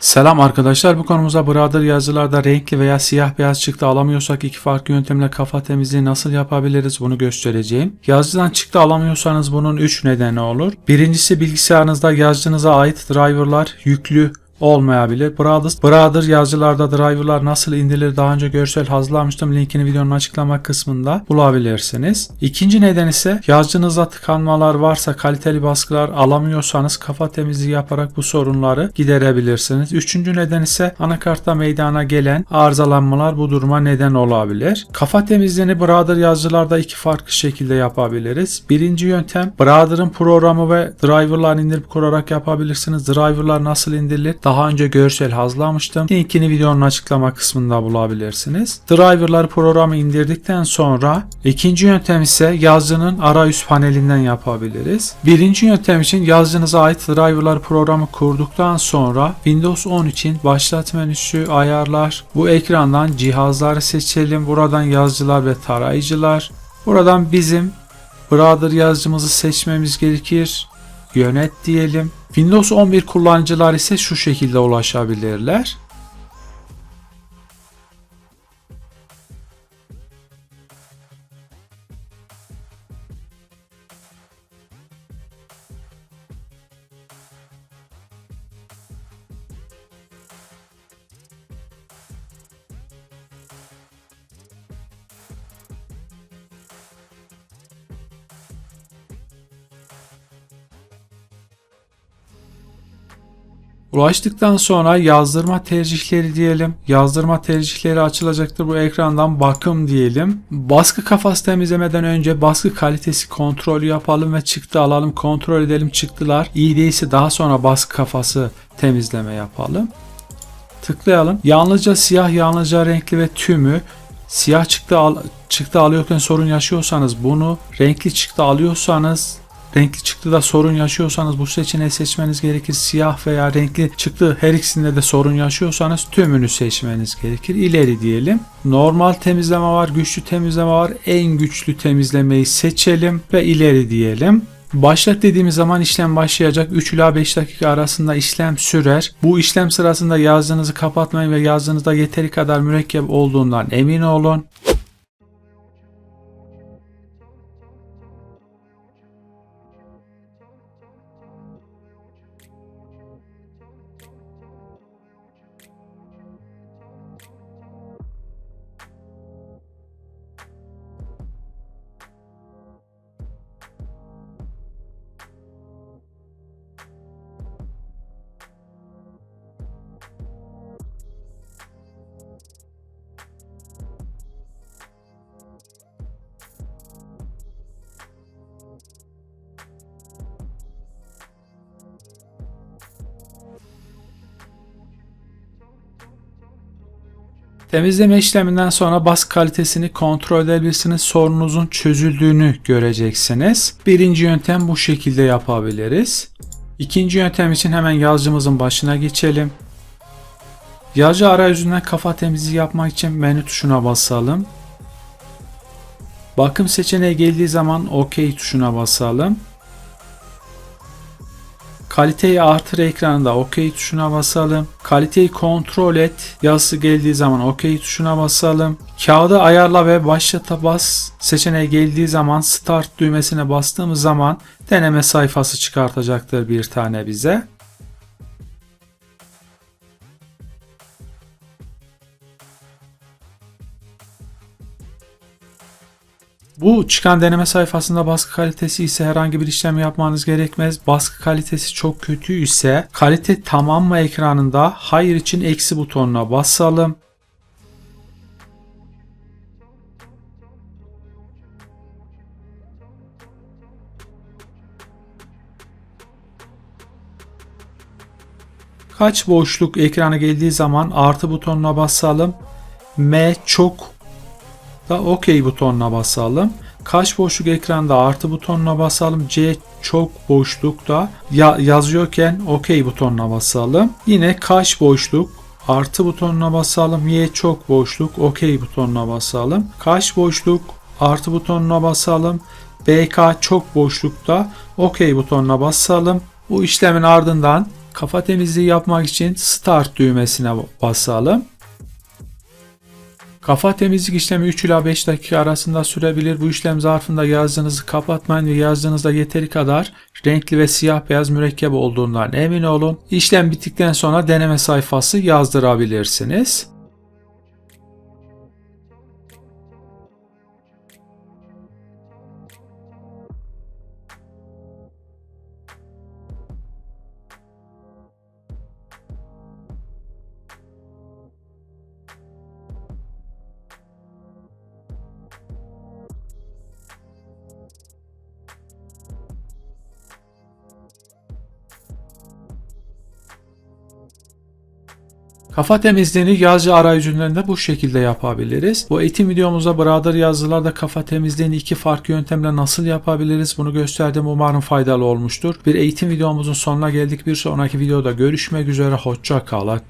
Selam arkadaşlar bu konumuza Brother yazılarda renkli veya siyah beyaz çıktı alamıyorsak iki farklı yöntemle kafa temizliği nasıl yapabiliriz bunu göstereceğim. Yazıcıdan çıktı alamıyorsanız bunun 3 nedeni olur. Birincisi bilgisayarınızda yazıcınıza ait driverlar yüklü olmayabilir. Brother, Brother yazıcılarda driverlar nasıl indirilir daha önce görsel hazırlamıştım. Linkini videonun açıklama kısmında bulabilirsiniz. İkinci neden ise yazıcınızda tıkanmalar varsa kaliteli baskılar alamıyorsanız kafa temizliği yaparak bu sorunları giderebilirsiniz. Üçüncü neden ise anakartta meydana gelen arızalanmalar bu duruma neden olabilir. Kafa temizliğini Brother yazıcılarda iki farklı şekilde yapabiliriz. Birinci yöntem Brother'ın programı ve driverlar indirip kurarak yapabilirsiniz. Driverlar nasıl indirilir? Daha önce görsel hazırlamıştım. Linkini videonun açıklama kısmında bulabilirsiniz. Driverları programı indirdikten sonra ikinci yöntem ise yazıcının arayüz panelinden yapabiliriz. Birinci yöntem için yazıcınıza ait driverlar programı kurduktan sonra Windows 10 için başlat menüsü ayarlar. Bu ekrandan cihazları seçelim. Buradan yazıcılar ve tarayıcılar. Buradan bizim Brother yazıcımızı seçmemiz gerekir. Yönet diyelim. Windows 11 kullanıcılar ise şu şekilde ulaşabilirler. Ulaştıktan sonra yazdırma tercihleri diyelim. Yazdırma tercihleri açılacaktır. Bu ekrandan bakım diyelim. Baskı kafası temizlemeden önce baskı kalitesi kontrolü yapalım ve çıktı alalım. Kontrol edelim çıktılar. İyi değilse daha sonra baskı kafası temizleme yapalım. Tıklayalım. Yalnızca siyah, yalnızca renkli ve tümü siyah çıktı al çıktı alıyorken sorun yaşıyorsanız bunu, renkli çıktı alıyorsanız renkli çıktıda sorun yaşıyorsanız bu seçeneği seçmeniz gerekir. Siyah veya renkli çıktı her ikisinde de sorun yaşıyorsanız tümünü seçmeniz gerekir. İleri diyelim. Normal temizleme var, güçlü temizleme var. En güçlü temizlemeyi seçelim ve ileri diyelim. Başlat dediğimiz zaman işlem başlayacak. 3 ila 5 dakika arasında işlem sürer. Bu işlem sırasında yazdığınızı kapatmayın ve yazdığınızda yeteri kadar mürekkep olduğundan emin olun. Temizleme işleminden sonra baskı kalitesini kontrol edebilirsiniz. Sorununuzun çözüldüğünü göreceksiniz. Birinci yöntem bu şekilde yapabiliriz. İkinci yöntem için hemen yazıcımızın başına geçelim. Yazıcı arayüzünden kafa temizliği yapmak için menü tuşuna basalım. Bakım seçeneği geldiği zaman OK tuşuna basalım. Kaliteyi artır ekranında OK tuşuna basalım. Kaliteyi kontrol et yazısı geldiği zaman OK tuşuna basalım. Kağıdı ayarla ve başlata bas seçeneği geldiği zaman Start düğmesine bastığımız zaman deneme sayfası çıkartacaktır bir tane bize. Bu çıkan deneme sayfasında baskı kalitesi ise herhangi bir işlem yapmanız gerekmez. Baskı kalitesi çok kötü ise kalite tamam mı ekranında hayır için eksi butonuna basalım. Kaç boşluk ekrana geldiği zaman artı butonuna basalım. M çok da OK butonuna basalım. Kaç boşluk ekranda artı butonuna basalım. C çok boşlukta ya yazıyorken OK butonuna basalım. Yine kaç boşluk artı butonuna basalım. Y çok boşluk OK butonuna basalım. Kaç boşluk artı butonuna basalım. BK çok boşlukta OK butonuna basalım. Bu işlemin ardından Kafa temizliği yapmak için Start düğmesine basalım. Kafa temizlik işlemi 3 ila 5 dakika arasında sürebilir. Bu işlem zarfında yazdığınızı kapatmayın ve yazdığınızda yeteri kadar renkli ve siyah beyaz mürekkep olduğundan emin olun. İşlem bittikten sonra deneme sayfası yazdırabilirsiniz. Kafa temizliğini yazıcı arayüzünden de bu şekilde yapabiliriz. Bu eğitim videomuzda Brother yazılarda kafa temizliğini iki farklı yöntemle nasıl yapabiliriz bunu gösterdim. Umarım faydalı olmuştur. Bir eğitim videomuzun sonuna geldik. Bir sonraki videoda görüşmek üzere. Hoşça kalın.